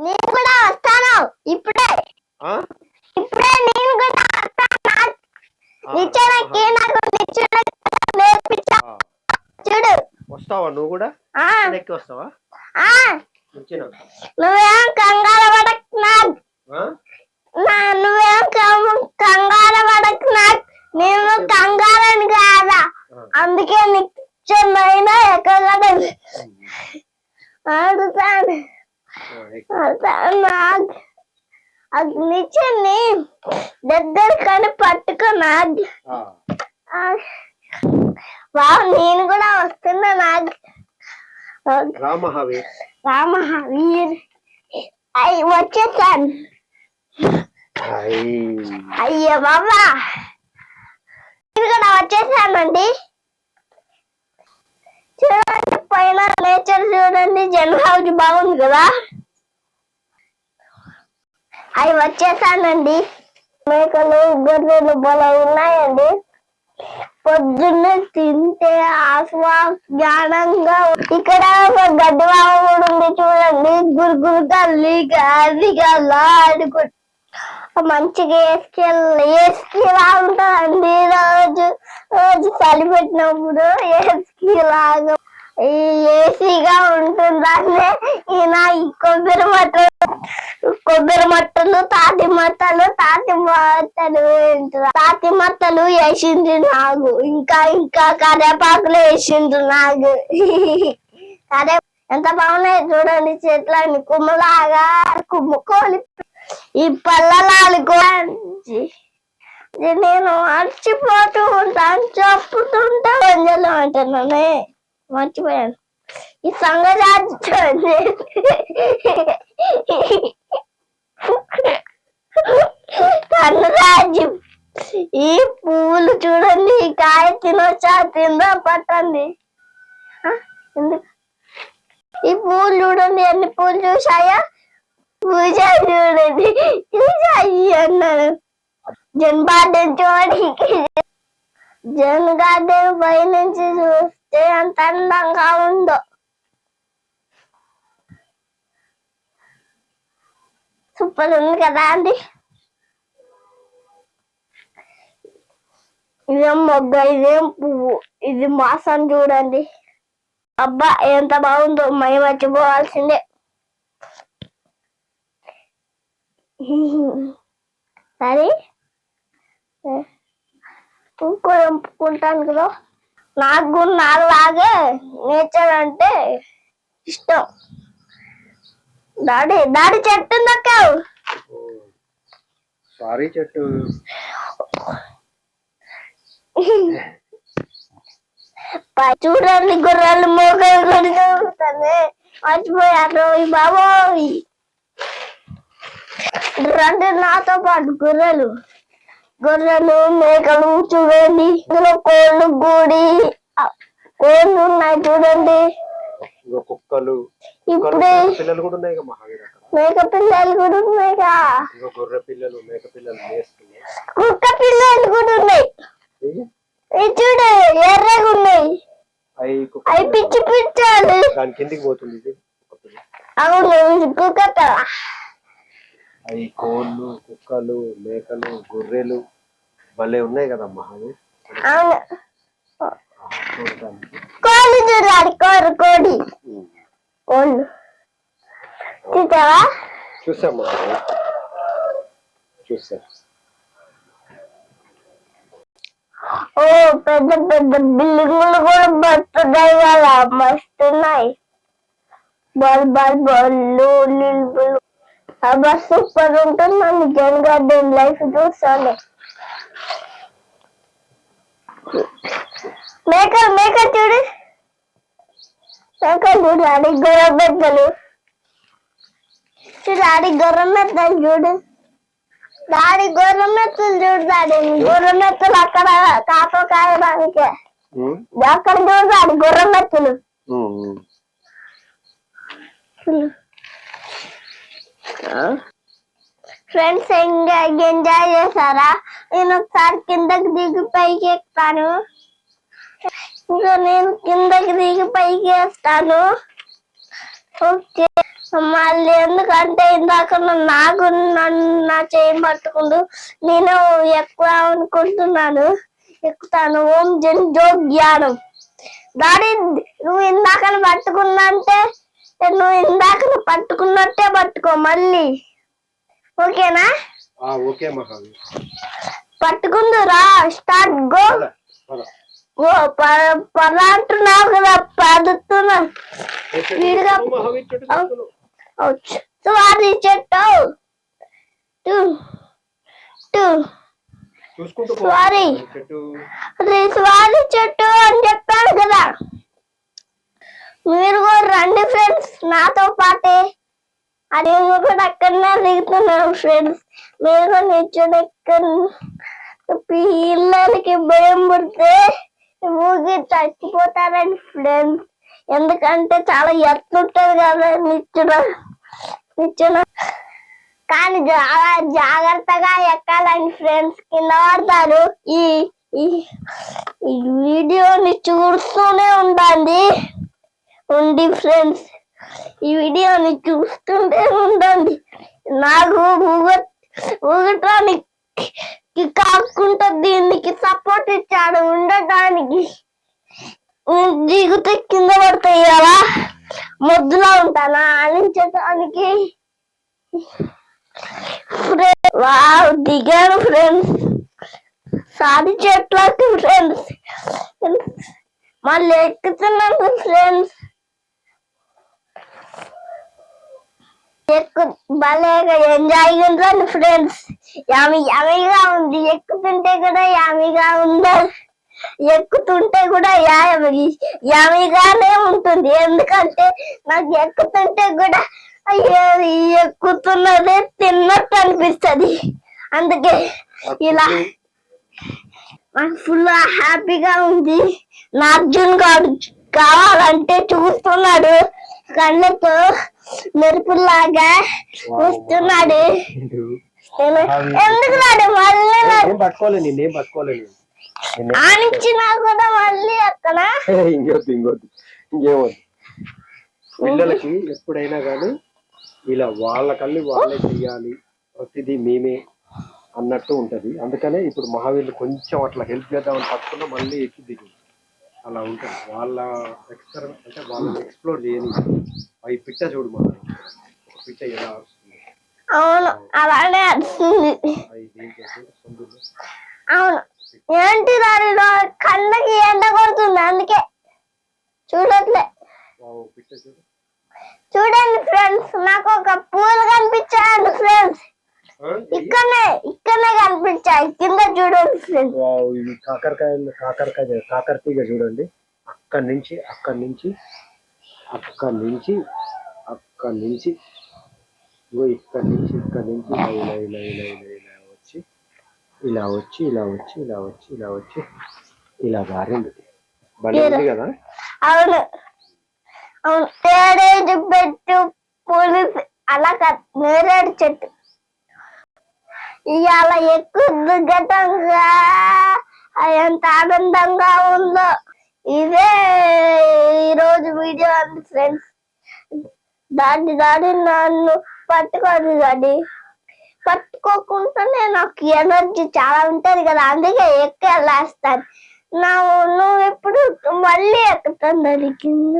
నేను కూడా వస్తాను. ఇప్పుడే? ఇప్పుడే నేను కూడా వస్తాను. నిచ్చెనకి నాకు నిచ్చెన నేర్పించా. చూడు. వస్తావా నువ్వు కూడా? ఆ. ఎక్కి వస్తావా? ఆ. నిచ్చెన. నువ్వేం కంగారు పడక్ నాకు ఆ? నా నువ్వేం కం- కంగారు పడక్ నాకు నేను కంగారని కాదా ఆ. అందుకే నిచ్చెనైనా ఎక్కగలను అడుగుతాను ఆ, ఎక్కు. నాకు అది నిచ్చెని దగ్గర కానీ పట్టుకో నాకు ఆ. వావ్ నేను కూడా వస్తున్నా నాకు రా మహావీర్ రామహవీర్. అయ్యి వచ్చేసాను. అయ్యో బాబా. నేను కూడా వచ్చేసానండి. చూడండి పైన నేచర్ చూడండి జన్ హౌస్ బాగుంది కదా. అవి వచ్చేసానండి. మేకలు గొర్రెలు బల ఉన్నాయండి. పొద్దున్నే తింటే ఆస్వా జ్ఞానంగా ఇక్కడ ఒక గడ్డి వామ కూడా ఉంది చూడండి. గురుగురు తల్లి గాదిగా ఆడుకుంటు మంచిగా వేసుకెళ్ళి వేసుకి ఉంటుందండి రోజు రోజు చలి పెట్టినప్పుడు వేసుకి లాగా ఏసీగా ఉంటుందండి ఈయన ఈ కొబ్బరి మట్టలు కొబ్బరి మట్టలు తాటి మట్టలు తాటి మట్టలు తాటి మట్టలు వేసింది నాకు ఇంకా ఇంకా కరేపాకులు వేసిండ్రు నాకు కరే ఎంత బాగున్నాయి చూడండి చెట్లని కుమ్మలాగా కుమ్ముకోలి ఈ పల్లలాలు కూడా నేను అడిచిపోతూ ఉంటాను చెప్పుతుంటే వంజలు అంటున్నానే. మర్చిపోయాను ఈ సంగతి చూడండి కన్నరాజ్యం ఈ పువ్వులు చూడండి ఈ కాయ తినొచ్చా తిందా పట్టండి. ఈ పూలు చూడండి అన్ని పూలు చూసాయా పూజ చూడండి. చూసాయి అన్నాను జన్ గార్డెన్ చూడండి. జన్ గార్డెన్ పై నుంచి చూస్తే ఎంత అందంగా ఉందో సూపర్ ఉంది కదా అండి ఇదేం మొగ్గ ఇదేం పువ్వు ఇది మాసం చూడండి అబ్బా ఎంత బాగుందో మై మర్చిపోవాల్సిందే సరే ఇంకో ఎంపుకుంటాను కదా నాకు నాలాగే నేచర్ అంటే ఇష్టం. దాడి దాడి చెట్టు దక్కావు సారీ చెట్టు. చూడండి గుర్రాలు మోకాలు కొడుతుంది మర్చిపోయారు బాబోయ్. రండి నాతో పాటు గొర్రెలు. గొర్రెలు మేకలు చూడండి ఇందులో కోళ్ళు గూడి. కోళ్ళు ఉన్నాయి చూడండి. కుక్కలు ఇప్పుడే మేక పిల్లలు కూడా ఉన్నాయి మేక పిల్లలు కూడా ఉన్నాయి గొర్రె పిల్లలు మేక పిల్లలు కుక్క పిల్లలు కూడా ఉన్నాయి. చూడు ఎర్రగా ఉన్నాయి. అవి పిచ్చి పిచ్చాలు. దాని కిందికి పోతుంది. అవును కుక్క. అవి కోళ్ళు కుక్కలు మేకలు గొర్రెలు భలే ఉన్నాయి కదా చూడటానికి కోళ్ళు చూడాలి కోరు కోడి. కోళ్ళు. చూసావా? చూసాం మహావీర్ చూసా. ఓ పెద్ద పెద్ద బిల్డింగులు కూడా బతున్నాయి కదా మస్తున్నాయి. బాల్ బాల్ బాల్లు నిల్బులు. అబ్బా సూపర్ ఉంటుందండి జన్ గార్డెన్ లైఫ్ చూస్తాను. మేకలు మేకలు చూడు. మేకలు చూడు ఆడి గొర్రె మెత్తలు చూడు ఆడి గొర్రె మెత్తలు చూడు. దాడి గొర్రె మెత్తలు చూడు దాడి గొర్రె మెత్తలు అక్కడ కాప కాయడానికి. అక్కడ చూడు దాడి గొర్రె మెత్తలు ఫ్రెండ్స్ ఇంకా ఎంజాయ్ చేశారా? నేను ఒకసారి కిందకి దిగి పైకి ఎక్కుతాను. ఇంకా నేను కిందకి దిగి పైకి వేస్తాను. ఓకే. మళ్ళీ ఎందుకంటే ఇందాక నాకు నన్ను నా చేయి పట్టుకుండు నేను ఎక్కువ అనుకుంటున్నాను. ఎక్కుతాను. ఓం జన్ జో జ్ఞానం. దాని నువ్వు ఇందాక పట్టుకున్నా అంటే నువ్వు ఇందాక పట్టుకున్నట్టే పట్టుకో మళ్ళీ. ఓకేనా? ఓకే మహావీర్. పట్టుకుందు రా స్టార్ట్ గో. ఓ పద అంటున్నావు కదా ఓకే, వీడిగా- చెట్టు టూ టూ. అది స్వారీ చెట్టు అని చెప్పాను కదా. మీరు కూడా రండి ఫ్రెండ్స్ నాతో పాటే అది కూడా అక్కడనే దిగుతున్నాను ఫ్రెండ్స్ మీరు కూడా నిల్చొని ఎక్కడ పిల్లలకి భయం పుడితే ఊగి చచ్చిపోతారండి ఫ్రెండ్స్ ఎందుకంటే చాలా ఎత్తుంటది కదా నిచ్చున. నిచ్చున. కానీ చాలా జాగ్రత్తగా ఎక్కాలండి ఫ్రెండ్స్ కింద పడతారు. ఈ ఈ ఈ వీడియోని చూస్తూనే ఉండండి. ఉండి ఫ్రెండ్స్ ఈ వీడియోని చూస్తుంటే ఉండండి. నాకు ఊగటానికి కాకుండా దీనికి సపోర్ట్ ఇచ్చాడు. ఉండటానికి దిగుతే కింద పడతాయి కదా. మొద్దులా ఉంటానా? ఆలించడానికి వావ్ దిగాను ఫ్రెండ్స్. సారి చెట్లకి ఫ్రెండ్స్. మళ్ళీ ఎక్కుతున్నాను ఫ్రెండ్స్ ఎక్కు భలేగా ఎంజాయ్ ఉందండి ఫ్రెండ్స్ యామి యామిగా ఉంది. ఎక్కుతుంటే కూడా యామిగా ఉంది? ఎక్కుతుంటే కూడా యామి యామిగానే ఉంటుంది. ఎందుకంటే నాకు ఎక్కుతుంటే కూడా ఎక్కుతున్నదే తిన్నట్టు అనిపిస్తది. అందుకే ఇలా నాకు ఫుల్ హ్యాపీగా ఉంది. నార్జున్ గారు కావాలంటే చూస్తున్నాడు. కళ్ళతో మెరుపులాగా వస్తున్నాడు. నేను ఎందుకు రాడు? మళ్ళీ నాకు నేను పట్టుకోలే నేనేం? పట్టుకోలే నేను? నేనేం ఆనిచ్చినా కూడా మళ్ళీ అక్కడ. ఇంకొద్దు ఇంకొద్దు. ఇంకేమొద్దు పిల్లలకి ఎప్పుడైనా కానీ ఇలా వాళ్ళ కళ్ళు వాళ్ళే చెయ్యాలి. ప్రతిదీ మేమే అన్నట్టు ఉంటది. అందుకనే ఇప్పుడు మహావీరులు కొంచెం అట్లా హెల్ప్ చేద్దామని పట్టుకున్నా మళ్ళీ ఎక్కి దిగి అలా ఉంటుంది వాళ్ళ ఎక్స్పెరిమెంట్ అంటే వాళ్ళని ఎక్స్ప్లోర్ చేయని అవి పిట్ట చూడు మా పిట్ట ఎలా వస్తుంది? అవును అలానే వస్తుంది. అవును. ఏంటి దానిలో కళ్ళకి ఎండ కొడుతుంది అందుకే చూడట్లే. చూడండి ఫ్రెండ్స్ నాకు ఒక పూలు కనిపించాయండి ఫ్రెండ్స్? ఇక్కడనే ఇక్కడనే కనిపించాయి కింద చూడండి కాకరకాయలు కాకరకాయ కాకరతీగ చూడండి. అక్కడి నుంచి అక్కడి నుంచి అక్కడి నుంచి అక్కడి నుంచి ఇగో ఇక్కడి నుంచి ఇక్కడి నుంచి ఇలా ఇలా ఇలా ఇలా ఇలా వచ్చి ఇలా వచ్చి ఇలా వచ్చి ఇలా వచ్చి ఇలా వచ్చి ఇలా గారింది భలే ఉంది కదా? అవును. పెట్టు పూలు అలా కాదు. నేరేడు చెట్టు. ఇవాళ ఎక్కువ దుర్గతంగా ఎంత ఆనందంగా ఉందో. ఇదే ఈరోజు వీడియో అండి ఫ్రెండ్స్. దాన్ని దాడి నన్ను పట్టుకోదు కానీ పట్టుకోకుండానే నాకు ఎనర్జీ చాలా ఉంటుంది కదా అందుకే ఎక్కి వెళ్ళేస్తాను నా నువ్వు ఎప్పుడు మళ్ళీ ఎక్కుతాను దాని కింద